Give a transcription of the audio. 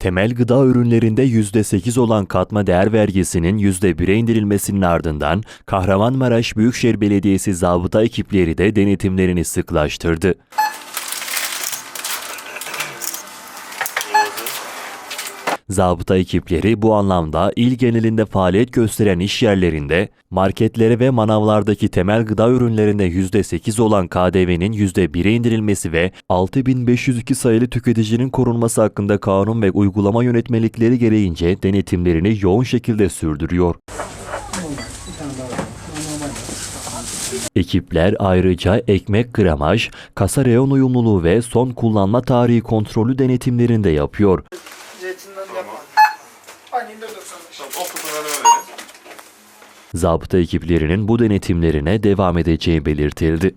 Temel gıda ürünlerinde %8 olan katma değer vergisinin %1'e indirilmesinin ardından Kahramanmaraş Büyükşehir Belediyesi zabıta ekipleri de denetimlerini sıklaştırdı. Zabıta ekipleri bu anlamda il genelinde faaliyet gösteren iş yerlerinde, marketlere ve manavlardaki temel gıda ürünlerinde %8 olan KDV'nin %1'e indirilmesi ve 6502 sayılı tüketicinin korunması hakkında kanun ve uygulama yönetmelikleri gereğince denetimlerini yoğun şekilde sürdürüyor. Ekipler ayrıca ekmek gramaj, kasa reyon uyumluluğu ve son kullanma tarihi kontrolü denetimlerinde yapıyor. Zeytinden yapma. Aynı 95. Tamam, o kutuları verelim. Zabıta ekiplerinin bu denetimlerine devam edeceği belirtildi.